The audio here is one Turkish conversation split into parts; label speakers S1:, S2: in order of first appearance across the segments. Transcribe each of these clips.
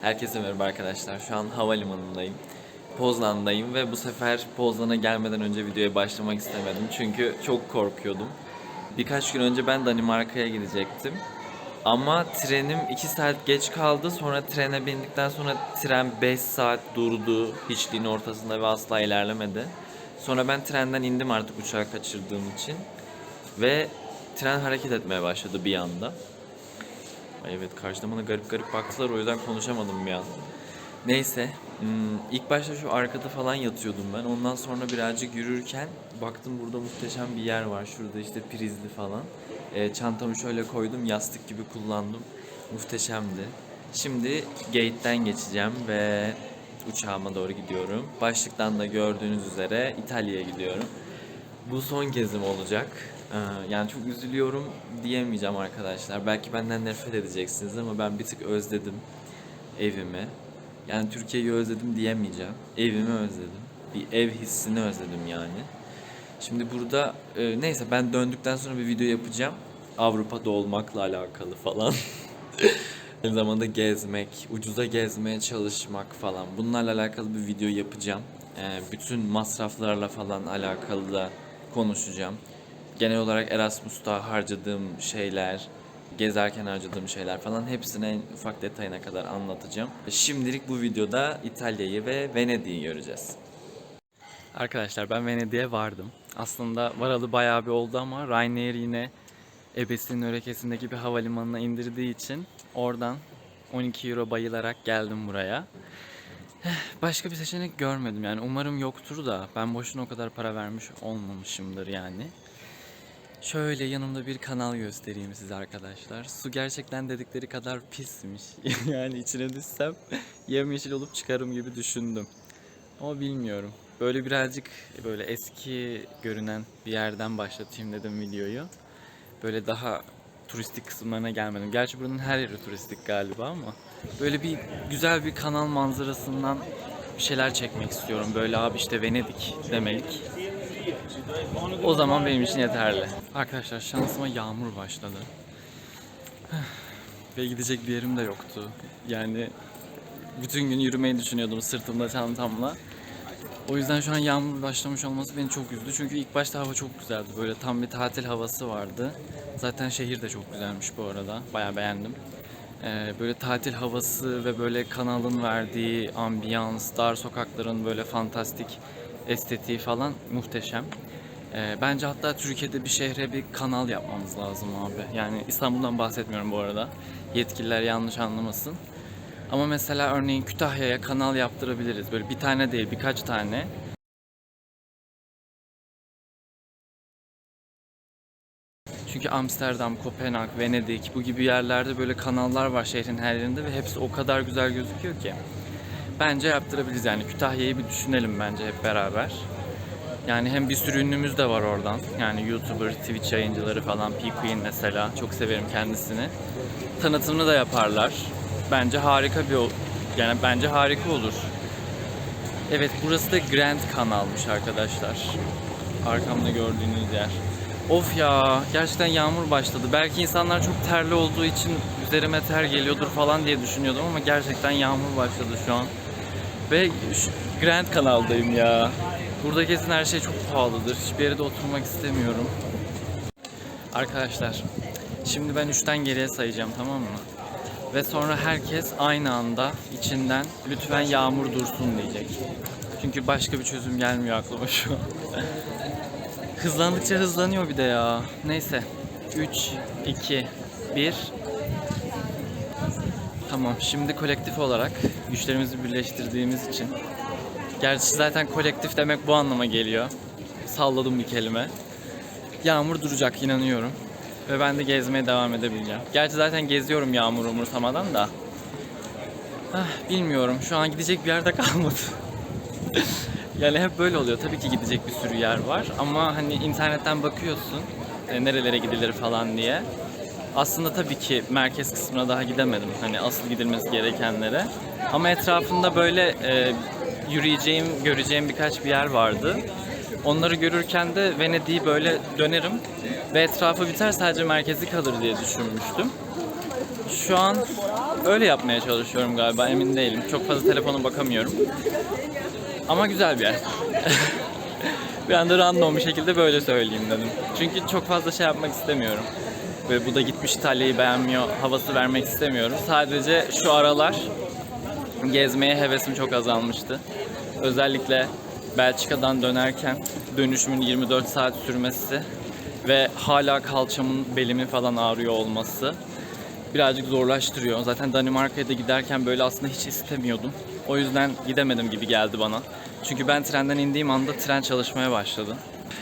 S1: Herkese merhaba arkadaşlar. Şu an havalimanındayım. Poznan'dayım ve bu sefer Poznan'a gelmeden önce videoya başlamak istemedim. Çünkü çok korkuyordum. Birkaç gün önce ben Danimarka'ya gidecektim. Ama trenim 2 saat geç kaldı. Sonra trene bindikten sonra tren 5 saat durdu. Hiçliğin ortasında ve asla ilerlemedi. Sonra ben trenden indim artık uçağı kaçırdığım için. Ve tren hareket etmeye başladı bir anda. Ay evet karşıda bana garip garip baktılar o yüzden konuşamadım bir an. Neyse hmm, ilk başta şu arkada falan yatıyordum ben. Ondan sonra birazcık yürürken baktım burada muhteşem bir yer var. Şurada işte prizli falan. Ee, çantamı şöyle koydum yastık gibi kullandım. Muhteşemdi. Şimdi gate'den geçeceğim ve uçağıma doğru gidiyorum. Başlıktan da gördüğünüz üzere İtalya'ya gidiyorum. Bu son gezim olacak. Ee, Yani çok üzülüyorum diyemeyeceğim arkadaşlar. Belki benden nefret edeceksiniz ama ben bir tık özledim evimi. Yani Türkiye'yi özledim diyemeyeceğim. Evimi özledim. Bir ev hissini özledim yani. Şimdi burada e, neyse ben döndükten sonra bir video yapacağım. Avrupa'da olmakla alakalı falan. Aynı zamanda gezmek, ucuza gezmeye çalışmak falan. Bunlarla alakalı bir video yapacağım. Ee, bütün masraflarla falan alakalı da konuşacağım. Genel olarak Erasmus'ta harcadığım şeyler, gezerken harcadığım şeyler falan hepsini en ufak detayına kadar anlatacağım. Şimdilik bu videoda İtalya'yı ve Venedik'i göreceğiz. Arkadaşlar ben Venedik'e vardım. Aslında varalı bayağı bir oldu ama Ryanair yine Ebesinin örekesindeki bir havalimanına indirdiği için oradan 12 euro bayılarak geldim buraya. Eh, Başka bir seçenek görmedim yani umarım yoktur da ben boşuna o kadar para vermiş olmamışımdır yani. Şöyle yanımda bir kanal göstereyim size arkadaşlar. Su gerçekten dedikleri kadar pismiş. yani içine düşsem yemyeşil olup çıkarım gibi düşündüm. Ama bilmiyorum. Böyle birazcık böyle eski görünen bir yerden başlatayım dedim videoyu. Böyle daha turistik kısımlarına gelmedim. Gerçi buranın her yeri turistik galiba ama böyle bir güzel bir kanal manzarasından bir şeyler çekmek istiyorum. Böyle abi işte Venedik demelik. O zaman benim için yeterli. Arkadaşlar şansıma yağmur başladı. Ve gidecek bir yerim de yoktu. Yani bütün gün yürümeyi düşünüyordum sırtımda çantamla. O yüzden şu an yağmur başlamış olması beni çok üzdü. Çünkü ilk başta hava çok güzeldi. Böyle tam bir tatil havası vardı. Zaten şehir de çok güzelmiş bu arada. Bayağı beğendim. Ee, böyle tatil havası ve böyle kanalın verdiği ambiyans, dar sokakların böyle fantastik estetiği falan muhteşem. Ee, bence hatta Türkiye'de bir şehre bir kanal yapmamız lazım abi. Yani İstanbul'dan bahsetmiyorum bu arada. Yetkililer yanlış anlamasın. Ama mesela örneğin Kütahya'ya kanal yaptırabiliriz. Böyle bir tane değil birkaç tane. Çünkü Amsterdam, Kopenhag, Venedik bu gibi yerlerde böyle kanallar var şehrin her yerinde ve hepsi o kadar güzel gözüküyor ki. Bence yaptırabiliriz yani Kütahya'yı bir düşünelim bence hep beraber. Yani hem bir sürü ünlümüz de var oradan. Yani YouTuber, Twitch yayıncıları falan, P-Queen mesela. Çok severim kendisini. Tanıtımını da yaparlar. Bence harika bir yani bence harika olur. Evet burası da Grand Kanal'mış arkadaşlar. Arkamda gördüğünüz yer. Of ya gerçekten yağmur başladı. Belki insanlar çok terli olduğu için üzerime ter geliyordur falan diye düşünüyordum ama gerçekten yağmur başladı şu an. Ve Grand Kanal'dayım ya. Burada kesin her şey çok pahalıdır. Hiçbir yere de oturmak istemiyorum. Arkadaşlar, şimdi ben 3'ten geriye sayacağım tamam mı? Ve sonra herkes aynı anda içinden lütfen yağmur dursun diyecek. Çünkü başka bir çözüm gelmiyor aklıma şu an. Hızlandıkça hızlanıyor bir de ya. Neyse. 3, 2, 1. Tamam şimdi kolektif olarak güçlerimizi birleştirdiğimiz için Gerçi zaten kolektif demek bu anlama geliyor. Salladım bir kelime. Yağmur duracak inanıyorum. Ve ben de gezmeye devam edebileceğim. Gerçi zaten geziyorum yağmur umursamadan da. Ah, bilmiyorum. Şu an gidecek bir yerde kalmadı. yani hep böyle oluyor. Tabii ki gidecek bir sürü yer var. Ama hani internetten bakıyorsun. e, nerelere gidilir falan diye. Aslında tabii ki merkez kısmına daha gidemedim. Hani asıl gidilmesi gerekenlere. Ama etrafında böyle e, yürüyeceğim, göreceğim birkaç bir yer vardı. Onları görürken de Venedik'i böyle dönerim ve etrafı biter sadece merkezi kalır diye düşünmüştüm.
S2: Şu an öyle yapmaya çalışıyorum galiba emin değilim. Çok fazla telefona bakamıyorum. Ama güzel bir yer. bir anda random bir şekilde böyle söyleyeyim dedim. Çünkü çok fazla şey yapmak istemiyorum. Böyle bu da gitmiş İtalya'yı beğenmiyor havası vermek istemiyorum. Sadece şu aralar gezmeye hevesim çok azalmıştı. Özellikle Belçika'dan dönerken dönüşümün 24 saat sürmesi ve hala kalçamın belimi falan ağrıyor olması birazcık zorlaştırıyor. Zaten Danimarka'ya da giderken böyle aslında hiç istemiyordum. O yüzden gidemedim gibi geldi bana. Çünkü ben trenden indiğim anda tren çalışmaya başladı.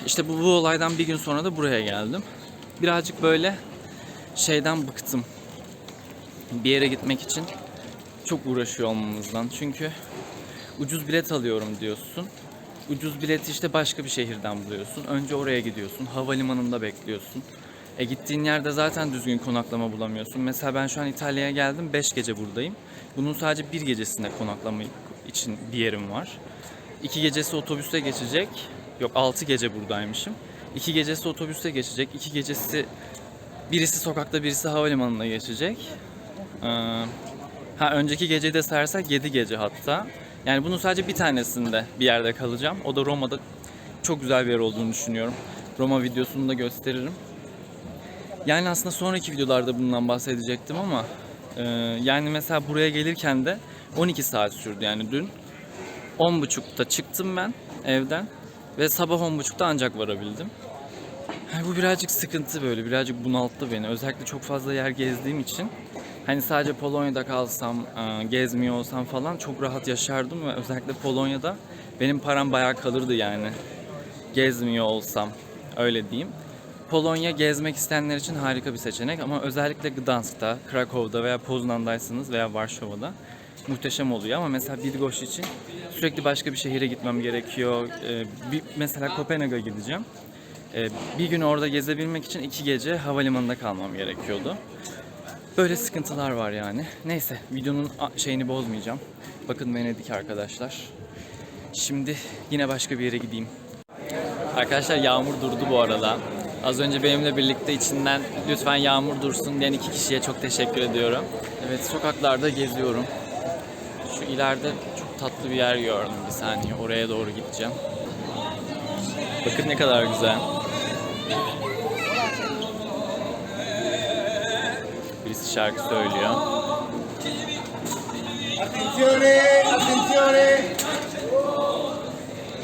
S2: İşte bu, bu olaydan bir gün sonra da buraya geldim. Birazcık böyle şeyden bıktım. Bir yere gitmek için çok uğraşıyor olmamızdan. Çünkü ucuz bilet alıyorum diyorsun. Ucuz bileti işte başka bir şehirden buluyorsun. Önce oraya gidiyorsun. Havalimanında bekliyorsun. E gittiğin yerde zaten düzgün konaklama bulamıyorsun. Mesela ben şu an İtalya'ya geldim. 5 gece buradayım. Bunun sadece bir gecesinde konaklama için bir yerim var. İki gecesi otobüste geçecek. Yok 6 gece buradaymışım. İki gecesi otobüste geçecek. İki gecesi birisi sokakta birisi havalimanında geçecek. Ee, ha önceki geceyi de sayarsak 7 gece hatta. Yani bunun sadece bir tanesinde bir yerde kalacağım. O da Roma'da çok güzel bir yer olduğunu düşünüyorum. Roma videosunu da gösteririm. Yani aslında sonraki videolarda bundan bahsedecektim ama e, yani mesela buraya gelirken de 12 saat sürdü yani dün. 10.30'da çıktım ben evden ve sabah 10.30'da ancak varabildim. Yani bu birazcık sıkıntı böyle, birazcık bunalttı beni. Özellikle çok fazla yer gezdiğim için. Hani sadece Polonya'da kalsam, e, gezmiyor olsam falan çok rahat yaşardım ve özellikle Polonya'da benim param bayağı kalırdı yani. Gezmiyor olsam, öyle diyeyim. Polonya gezmek isteyenler için harika bir seçenek ama özellikle Gdansk'ta, Krakow'da veya Poznan'daysanız veya Varşova'da muhteşem oluyor ama mesela Bydgoszcz için sürekli başka bir şehire gitmem gerekiyor. Ee, bir, mesela Kopenhag'a gideceğim. Ee, bir gün orada gezebilmek için iki gece havalimanında kalmam gerekiyordu. Böyle sıkıntılar var yani. Neyse videonun şeyini bozmayacağım. Bakın Venedik arkadaşlar. Şimdi yine başka bir yere gideyim. Arkadaşlar yağmur durdu bu arada. Az önce benimle birlikte içinden lütfen yağmur dursun diyen iki kişiye çok teşekkür ediyorum. Evet sokaklarda geziyorum. Şu ileride çok tatlı bir yer gördüm bir saniye. Oraya doğru gideceğim. Bakın ne kadar güzel. Şarkı söylüyor.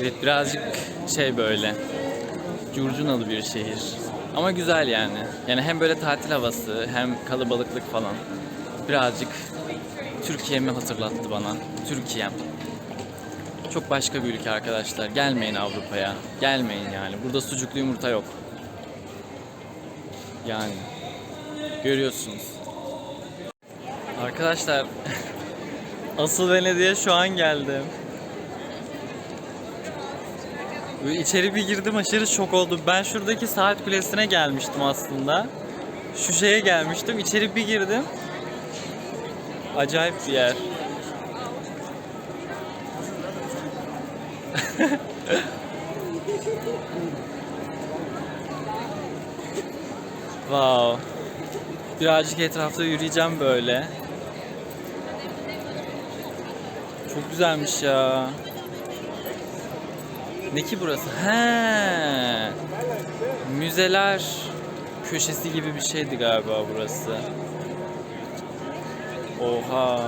S2: Evet birazcık şey böyle curcunalı bir şehir. Ama güzel yani. Yani hem böyle tatil havası hem kalabalıklık falan. Birazcık Türkiye'mi hatırlattı bana. Türkiye'm. Çok başka bir ülke arkadaşlar. Gelmeyin Avrupa'ya. Gelmeyin yani. Burada sucuklu yumurta yok. Yani. Görüyorsunuz. Arkadaşlar asıl Venedik'e şu an geldim. İçeri bir girdim aşırı şok oldum. Ben şuradaki saat kulesine gelmiştim aslında. Şu şeye gelmiştim. İçeri bir girdim. Acayip bir yer. wow. Birazcık etrafta yürüyeceğim böyle. Çok güzelmiş ya. Ne ki burası? He. Müzeler köşesi gibi bir şeydi galiba burası. Oha.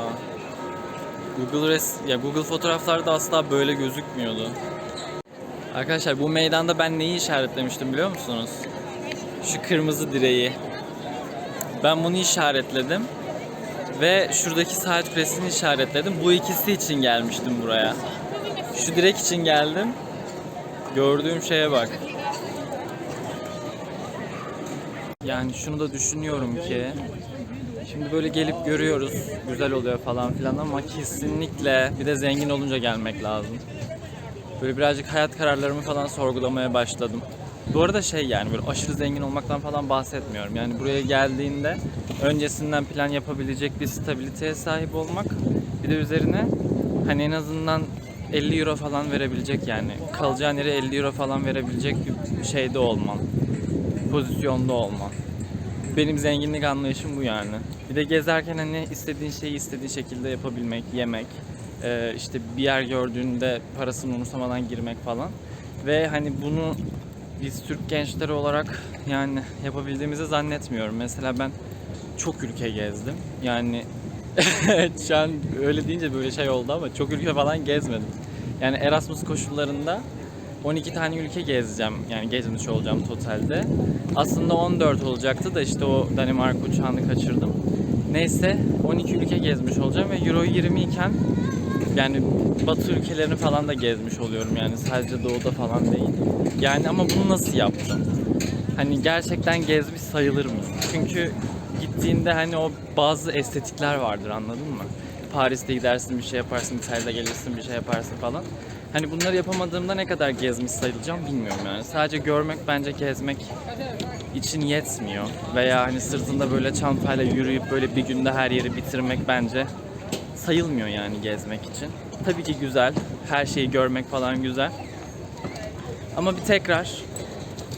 S2: Google res ya Google fotoğraflarda asla böyle gözükmüyordu. Arkadaşlar bu meydanda ben neyi işaretlemiştim biliyor musunuz? Şu kırmızı direği. Ben bunu işaretledim ve şuradaki saat kulesini işaretledim. Bu ikisi için gelmiştim buraya. Şu direk için geldim. Gördüğüm şeye bak. Yani şunu da düşünüyorum ki şimdi böyle gelip görüyoruz güzel oluyor falan filan ama kesinlikle bir de zengin olunca gelmek lazım. Böyle birazcık hayat kararlarımı falan sorgulamaya başladım. Bu arada şey yani böyle aşırı zengin olmaktan falan bahsetmiyorum. Yani buraya geldiğinde öncesinden plan yapabilecek bir stabiliteye sahip olmak. Bir de üzerine hani en azından 50 euro falan verebilecek yani. Kalacağın yere 50 euro falan verebilecek bir şeyde olman. Pozisyonda olman. Benim zenginlik anlayışım bu yani. Bir de gezerken hani istediğin şeyi istediğin şekilde yapabilmek, yemek, e, işte bir yer gördüğünde parasını umursamadan girmek falan. Ve hani bunu biz Türk gençleri olarak yani yapabildiğimizi zannetmiyorum. Mesela ben çok ülke gezdim. Yani şu an öyle deyince böyle şey oldu ama çok ülke falan gezmedim. Yani Erasmus koşullarında 12 tane ülke gezeceğim. Yani gezmiş olacağım totalde. Aslında 14 olacaktı da işte o Danimarka uçağını kaçırdım. Neyse 12 ülke gezmiş olacağım ve Euro 20 iken yani Batı ülkelerini falan da gezmiş oluyorum yani sadece doğuda falan değil. Yani ama bunu nasıl yaptım? Hani gerçekten gezmiş sayılır mı? Çünkü gittiğinde hani o bazı estetikler vardır anladın mı? Paris'te gidersin bir şey yaparsın, İtalya'da gelirsin bir şey yaparsın falan. Hani bunları yapamadığımda ne kadar gezmiş sayılacağım bilmiyorum yani. Sadece görmek bence gezmek için yetmiyor. Veya hani sırtında böyle çantayla yürüyüp böyle bir günde her yeri bitirmek bence sayılmıyor yani gezmek için. Tabii ki güzel. Her şeyi görmek falan güzel. Ama bir tekrar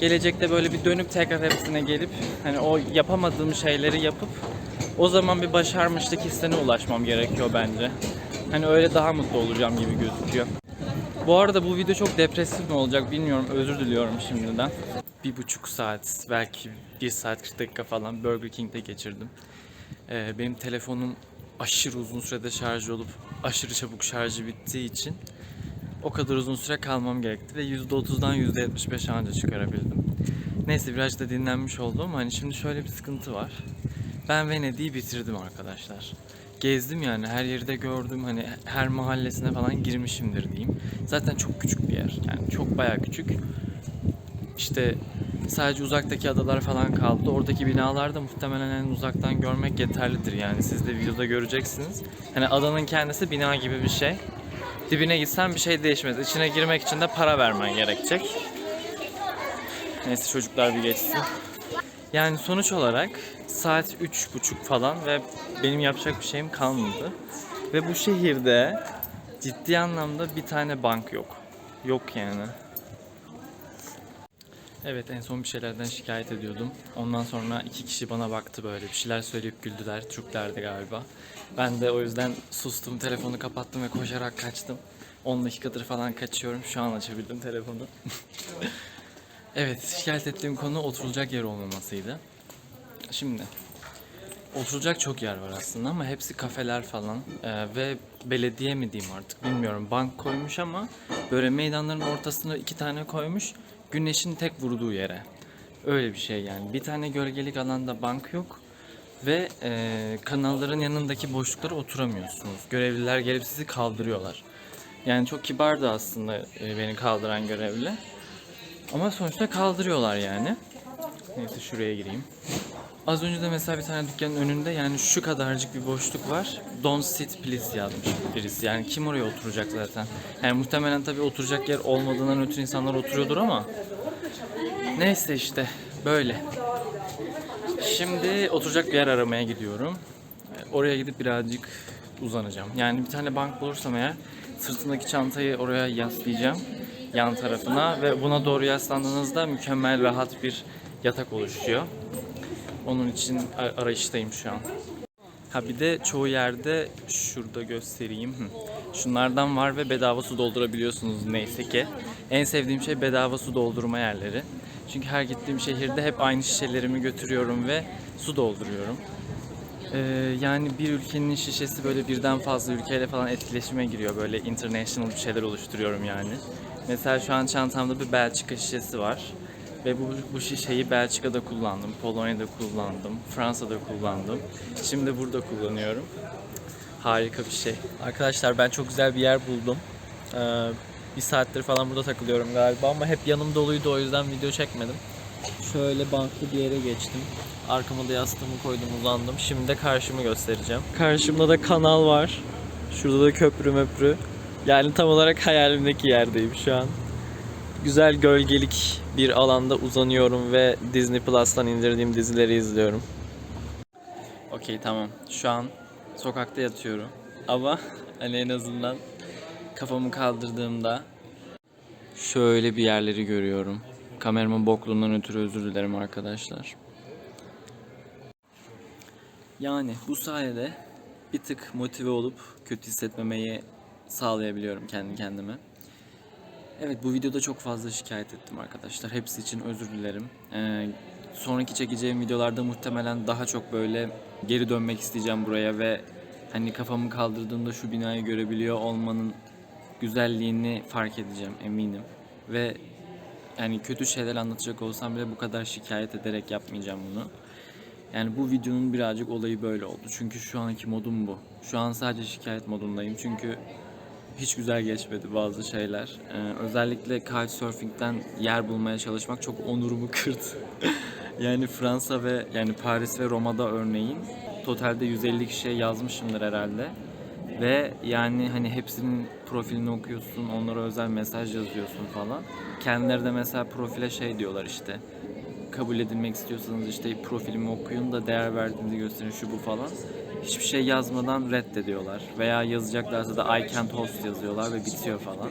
S2: gelecekte böyle bir dönüp tekrar hepsine gelip hani o yapamadığım şeyleri yapıp o zaman bir başarmışlık hissine ulaşmam gerekiyor bence. Hani öyle daha mutlu olacağım gibi gözüküyor. Bu arada bu video çok depresif mi olacak bilmiyorum. Özür diliyorum şimdiden. Bir buçuk saat, belki bir saat 40 dakika falan Burger King'de geçirdim. Ee, benim telefonum aşırı uzun sürede şarj olup aşırı çabuk şarjı bittiği için o kadar uzun süre kalmam gerekti ve %30'dan %75 anca çıkarabildim. Neyse biraz da dinlenmiş oldum. Hani şimdi şöyle bir sıkıntı var. Ben Venedik'i bitirdim arkadaşlar. Gezdim yani her yeri de gördüm. Hani her mahallesine falan girmişimdir diyeyim. Zaten çok küçük bir yer. Yani çok bayağı küçük. İşte sadece uzaktaki adalar falan kaldı. Oradaki binalar da muhtemelen en uzaktan görmek yeterlidir yani. Siz de videoda göreceksiniz. Hani adanın kendisi bina gibi bir şey. Dibine gitsen bir şey değişmez. İçine girmek için de para vermen gerekecek. Neyse çocuklar bir geçsin. Yani sonuç olarak saat üç buçuk falan ve benim yapacak bir şeyim kalmadı. Ve bu şehirde ciddi anlamda bir tane bank yok. Yok yani. Evet en son bir şeylerden şikayet ediyordum. Ondan sonra iki kişi bana baktı böyle bir şeyler söyleyip güldüler. Türklerdi galiba. Ben de o yüzden sustum, telefonu kapattım ve koşarak kaçtım. 10 dakikadır falan kaçıyorum. Şu an açabildim telefonu. evet, şikayet ettiğim konu oturulacak yer olmamasıydı. Şimdi oturacak çok yer var aslında ama hepsi kafeler falan Ee, ve belediye mi diyeyim artık bilmiyorum bank koymuş ama böyle meydanların ortasına iki tane koymuş güneşin tek vurduğu yere. Öyle bir şey yani. Bir tane gölgelik alanda bank yok ve e, kanalların yanındaki boşluklara oturamıyorsunuz. Görevliler gelip sizi kaldırıyorlar. Yani çok kibardı aslında e, beni kaldıran görevli. Ama sonuçta kaldırıyorlar yani. Neyse şuraya gireyim Az önce de mesela bir tane dükkanın önünde yani şu kadarcık bir boşluk var. Don't sit please yazmış birisi. Yani kim oraya oturacak zaten? Yani muhtemelen tabii oturacak yer olmadığından ötürü insanlar oturuyordur ama neyse işte böyle. Şimdi oturacak bir yer aramaya gidiyorum. Oraya gidip birazcık uzanacağım. Yani bir tane bank bulursam eğer sırtındaki çantayı oraya yaslayacağım yan tarafına ve buna doğru yaslandığınızda mükemmel rahat bir yatak oluşuyor. Onun için ar- arayıştayım şu an. Ha bir de çoğu yerde şurada göstereyim. Şunlardan var ve bedava su doldurabiliyorsunuz neyse ki. En sevdiğim şey bedava su doldurma yerleri. Çünkü her gittiğim şehirde hep aynı şişelerimi götürüyorum ve su dolduruyorum. Ee, yani bir ülkenin şişesi böyle birden fazla ülkeyle falan etkileşime giriyor. Böyle international bir şeyler oluşturuyorum yani. Mesela şu an çantamda bir Belçika şişesi var. Ve bu, bu şişeyi Belçika'da kullandım, Polonya'da kullandım, Fransa'da kullandım. Şimdi burada kullanıyorum. Harika bir şey. Arkadaşlar ben çok güzel bir yer buldum. Ee, bir saattir falan burada takılıyorum galiba ama hep yanım doluydu o yüzden video çekmedim. Şöyle banklı bir yere geçtim. Arkama da yastığımı koydum uzandım. Şimdi de karşımı göstereceğim. Karşımda da kanal var. Şurada da köprü möprü. Yani tam olarak hayalimdeki yerdeyim şu an güzel gölgelik bir alanda uzanıyorum ve Disney Plus'tan indirdiğim dizileri izliyorum. Okey tamam. Şu an sokakta yatıyorum. Ama hani en azından kafamı kaldırdığımda şöyle bir yerleri görüyorum. Kameramın bokluğundan ötürü özür dilerim arkadaşlar. Yani bu sayede bir tık motive olup kötü hissetmemeyi sağlayabiliyorum kendi kendime. Evet bu videoda çok fazla şikayet ettim arkadaşlar. Hepsi için özür dilerim. Ee, sonraki çekeceğim videolarda muhtemelen daha çok böyle geri dönmek isteyeceğim buraya ve hani kafamı kaldırdığımda şu binayı görebiliyor olmanın güzelliğini fark edeceğim eminim. Ve yani kötü şeyler anlatacak olsam bile bu kadar şikayet ederek yapmayacağım bunu. Yani bu videonun birazcık olayı böyle oldu. Çünkü şu anki modum bu. Şu an sadece şikayet modundayım. Çünkü hiç güzel geçmedi bazı şeyler. Ee, özellikle Couchsurfing'den yer bulmaya çalışmak çok onurumu kırdı. yani Fransa ve yani Paris ve Roma'da örneğin totalde 150 kişiye yazmışımdır herhalde. Ve yani hani hepsinin profilini okuyorsun, onlara özel mesaj yazıyorsun falan. Kendileri de mesela profile şey diyorlar işte. Kabul edilmek istiyorsanız işte profilimi okuyun da değer verdiğinizi gösterin şu bu falan. Hiçbir şey yazmadan reddediyorlar. Veya yazacaklarsa da I can't host yazıyorlar ve bitiyor falan.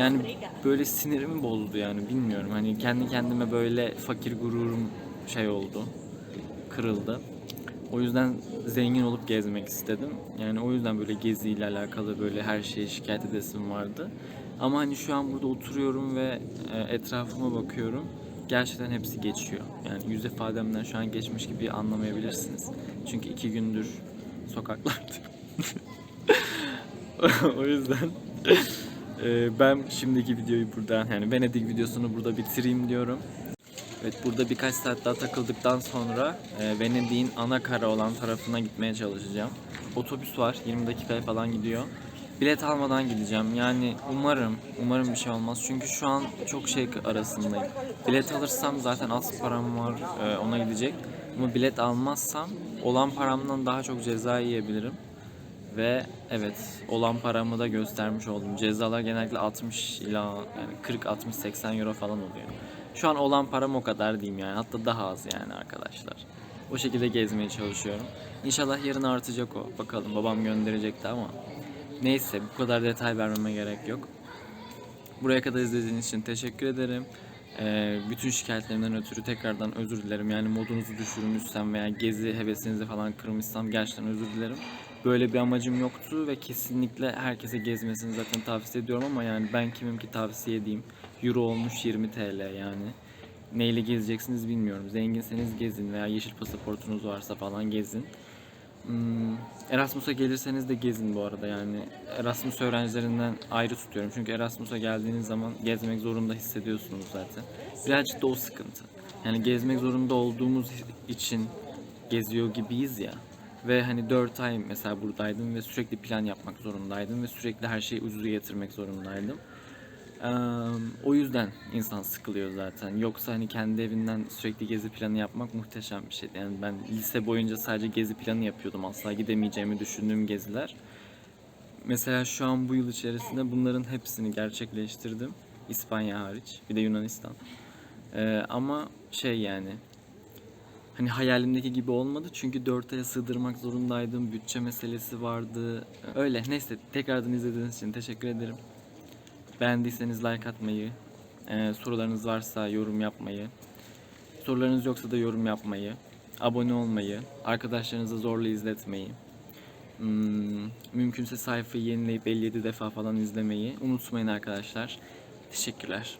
S2: Yani böyle sinirimi bozdu yani bilmiyorum. Hani kendi kendime böyle fakir gururum şey oldu. Kırıldı. O yüzden zengin olup gezmek istedim. Yani o yüzden böyle geziyle alakalı böyle her şeye şikayet edesim vardı. Ama hani şu an burada oturuyorum ve e, etrafıma bakıyorum. Gerçekten hepsi geçiyor. Yani yüz ifademden şu an geçmiş gibi anlamayabilirsiniz. Çünkü iki gündür sokaklardayım. o yüzden e, ben şimdiki videoyu burada yani Venedik videosunu burada bitireyim diyorum. Evet burada birkaç saat daha takıldıktan sonra e, Venedik'in ana kara olan tarafına gitmeye çalışacağım. Otobüs var 20 dakikaya falan gidiyor. Bilet almadan gideceğim. Yani umarım, umarım bir şey olmaz. Çünkü şu an çok şey arasındayım. Bilet alırsam zaten az param var e, ona gidecek. Ama bilet almazsam olan paramdan daha çok ceza yiyebilirim. Ve evet olan paramı da göstermiş oldum. Cezalar genellikle 60 ila yani 40 60 80 euro falan oluyor. Şu an olan param o kadar diyeyim yani. Hatta daha az yani arkadaşlar. O şekilde gezmeye çalışıyorum. İnşallah yarın artacak o. Bakalım babam gönderecekti ama. Neyse bu kadar detay vermeme gerek yok. Buraya kadar izlediğiniz için teşekkür ederim. Ee, bütün şikayetlerimden ötürü tekrardan özür dilerim. Yani modunuzu düşürmüşsem veya gezi hevesinizi falan kırmışsam gerçekten özür dilerim. Böyle bir amacım yoktu ve kesinlikle herkese gezmesini zaten tavsiye ediyorum ama yani ben kimim ki tavsiye edeyim. Euro olmuş 20 TL yani. Neyle gezeceksiniz bilmiyorum. Zenginseniz gezin veya yeşil pasaportunuz varsa falan gezin. Hmm, Erasmus'a gelirseniz de gezin bu arada yani. Erasmus öğrencilerinden ayrı tutuyorum. Çünkü Erasmus'a geldiğiniz zaman gezmek zorunda hissediyorsunuz zaten. Birazcık da o sıkıntı. Yani gezmek zorunda olduğumuz için geziyor gibiyiz ya. Ve hani 4 ay mesela buradaydım ve sürekli plan yapmak zorundaydım ve sürekli her şeyi ucuza getirmek zorundaydım. O yüzden insan sıkılıyor zaten. Yoksa hani kendi evinden sürekli gezi planı yapmak muhteşem bir şeydi. Yani ben lise boyunca sadece gezi planı yapıyordum. Asla gidemeyeceğimi düşündüğüm geziler. Mesela şu an bu yıl içerisinde bunların hepsini gerçekleştirdim. İspanya hariç. Bir de Yunanistan. Eee, ama şey yani hani hayalimdeki gibi olmadı çünkü 4 aya sığdırmak zorundaydım. Bütçe meselesi vardı. Öyle. Neyse tekrardan izlediğiniz için teşekkür ederim. Beğendiyseniz like atmayı, e, sorularınız varsa yorum yapmayı, sorularınız yoksa da yorum yapmayı, abone olmayı, arkadaşlarınıza zorla izletmeyi, hmm, mümkünse sayfayı yenileyip 57 defa falan izlemeyi unutmayın arkadaşlar. Teşekkürler.